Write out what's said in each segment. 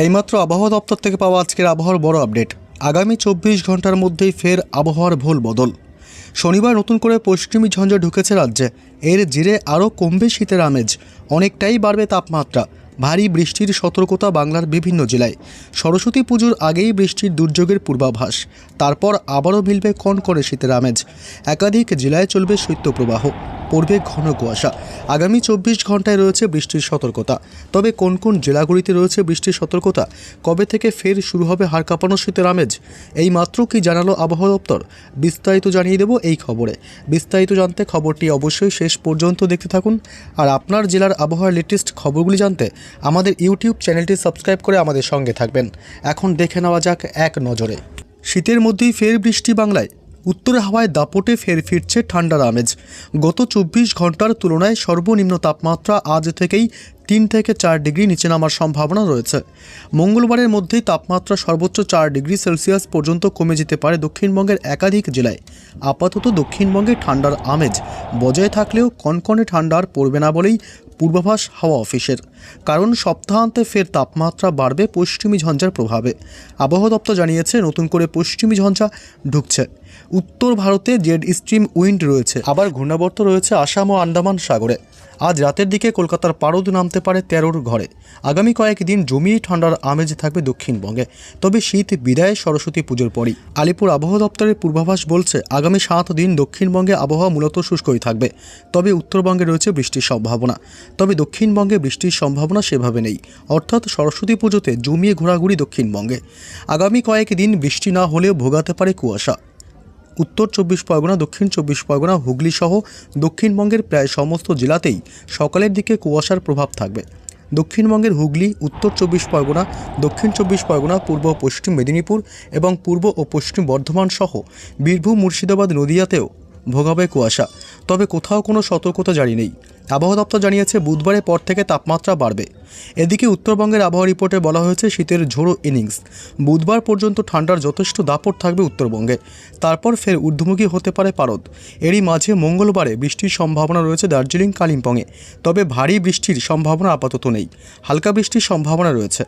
এইমাত্র আবহাওয়া দপ্তর থেকে পাওয়া আজকের আবহাওয়ার বড় আপডেট। আগামী চব্বিশ ঘণ্টার মধ্যেই ফের আবহাওয়ার ভুল বদল। শনিবার নতুন করে পশ্চিমী ঝঞ্ঝা ঢুকেছে রাজ্যে। এর জিরে আরও কমবে শীতের আমেজ। অনেকটাই বাড়বে তাপমাত্রা। ভারী বৃষ্টির সতর্কতা বাংলার বিভিন্ন জেলায়। সরস্বতী পুজোর আগেই বৃষ্টির দুর্যোগের পূর্বাভাস। তারপর আবারও মিলবে কনকনে শীতের আমেজ। একাধিক জেলায় চলবে শৈত্যপ্রবাহ। পড়বে ঘন কুয়াশা। আগামী চব্বিশ ঘন্টায় রয়েছে বৃষ্টির সতর্কতা। তবে কোন কোন জেলাগুলিতে রয়েছে বৃষ্টির সতর্কতা? কবে থেকে ফের শুরু হবে হাড় কাঁপানো শীতের আমেজ? এই মাত্র কি জানালো আবহাওয়া দপ্তর? বিস্তারিত জানিয়ে দেব এই খবরে। বিস্তারিত জানতে খবরটি অবশ্যই শেষ পর্যন্ত দেখতে থাকুন। আর আপনার জেলার আবহাওয়ার লেটেস্ট খবরগুলি জানতে আমাদের ইউটিউব চ্যানেলটি সাবস্ক্রাইব করে আমাদের সঙ্গে থাকবেন। এখন দেখে নেওয়া যাক এক নজরে। শীতের মধ্যেই ফের বৃষ্টি বাংলায়। উত্তর হাওয়ায় দাপটে ফের ফিরছে ঠান্ডার আমেজ। গত চব্বিশ ঘণ্টার তুলনায় সর্বনিম্ন তাপমাত্রা আজ থেকেই তিন থেকে চার ডিগ্রি নিচে নামার সম্ভাবনা রয়েছে। মঙ্গলবারের মধ্যেই তাপমাত্রা সর্বোচ্চ চার ডিগ্রি সেলসিয়াস পর্যন্ত কমে যেতে পারে দক্ষিণবঙ্গের একাধিক জেলায়। আপাতত দক্ষিণবঙ্গে ঠান্ডার আমেজ বজায় থাকলেও কনকনে ঠান্ডা আর পড়বে না বলেই পূর্বাভাস হাওয়া অফিসের। কারণ সপ্তাহান্তে ফের তাপমাত্রা বাড়বে পশ্চিমী ঝঞ্ঝার প্রভাবে। আবহাওয়া দপ্তর জানিয়েছে, নতুন করে পশ্চিমী ঝঞ্ঝা ঢুকছে। উত্তর ভারতে জেড স্ট্রিম উইন্ড রয়েছে। আবার ঘূর্ণাবর্ত রয়েছে আসাম ও আন্দামান সাগরে। আজ রাতের দিকে কলকাতার পারদ নামতে পারে তেরোর ঘরে। আগামী কয়েকদিন জমিয়ে ঠান্ডার আমেজ থাকবে দক্ষিণবঙ্গে। তবে শীত বিদায় সরস্বতী পুজোর পরই। আলিপুর আবহাওয়া দপ্তরের পূর্বাভাস বলছে, আগামী সাত দিন দক্ষিণবঙ্গে আবহাওয়া মূলত শুষ্কই থাকবে। তবে উত্তরবঙ্গে রয়েছে বৃষ্টির সম্ভাবনা। তবে দক্ষিণবঙ্গে বৃষ্টির সম্ভাবনা সেভাবে নেই। অর্থাৎ সরস্বতী পুজোতে জমিয়ে ঘোরাঘুরি দক্ষিণবঙ্গে। আগামী কয়েকদিন বৃষ্টি না হলেও ভোগাতে পারে কুয়াশা। উত্তর চব্বিশ পরগনা, দক্ষিণ চব্বিশ পরগনা, হুগলি সহ দক্ষিণবঙ্গের প্রায় সমস্ত জেলাতেই সকালের দিকে কুয়াশার প্রভাব থাকবে। দক্ষিণবঙ্গের হুগলি, উত্তর চব্বিশ পরগনা, দক্ষিণ চব্বিশ পরগনা, পূর্ব ও পশ্চিম মেদিনীপুর এবং পূর্ব ও পশ্চিম বর্ধমান সহ বীরভূম, মুর্শিদাবাদ নদিয়াতেও ভোগাবে কুয়াশা। তবে কোথাও কোনো সতর্কতা জারি নেই। আবহাওয়া দপ্তর জানিয়েছে, বুধবারের পর থেকে তাপমাত্রা বাড়বে। এদিকে উত্তরবঙ্গের আবহাওয়া রিপোর্টে বলা হয়েছে, শীতের ঝোড়ো ইনিংস। বুধবার পর্যন্ত ঠান্ডার যথেষ্ট দাপট থাকবে উত্তরবঙ্গে। তারপর ফের ঊর্ধ্বমুখী হতে পারে পারদ। এরই মাঝে মঙ্গলবারে বৃষ্টির সম্ভাবনা রয়েছে দার্জিলিং, কালিম্পংয়ে। তবে ভারী বৃষ্টির সম্ভাবনা আপাতত নেই। হালকা বৃষ্টির সম্ভাবনা রয়েছে।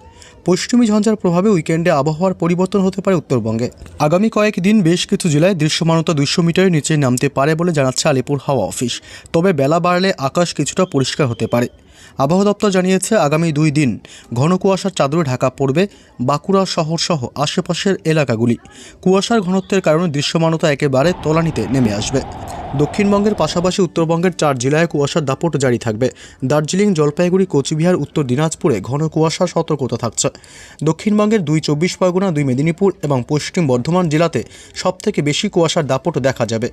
পশ্চিমী ঝঞ্ঝার প্রভাবে উইকেন্ডে আবহাওয়ার পরিবর্তন হতে পারে উত্তরবঙ্গে। আগামী কয়েকদিন বেশ কিছু জেলায় দৃশ্যমানতা দুইশো মিটারের নিচে নামতে পারে বলে জানাচ্ছে আলিপুর হাওয়া অফিস। তবে বেলা বাড়লে আকাশ কিছুটা পরিষ্কার হতে পারে। আবহাওয়া দপ্তর জানিয়েছে, আগামী দুই দিন ঘন কুয়াশার চাদরে ঢাকা পড়বে বাঁকুড়া শহর সহ আশেপাশের এলাকাগুলি। কুয়াশার ঘনত্বের কারণে দৃশ্যমানতা একেবারে তলানিতে নেমে আসবে। দক্ষিণবঙ্গের পাশাপাশি উত্তরবঙ্গের চার জেলায় কুয়াশার দাপট জারি থাকবে। দার্জিলিং, জলপাইগুড়ি, কোচবিহার, উত্তর দিনাজপুরে ঘন কুয়াশার সতর্কতা থাকছে। দক্ষিণবঙ্গের দুই চব্বিশ পরগনা, দুই মেদিনীপুর এবং পশ্চিম বর্ধমান জেলাতে সবথেকে বেশি কুয়াশার দাপট দেখা যাবে।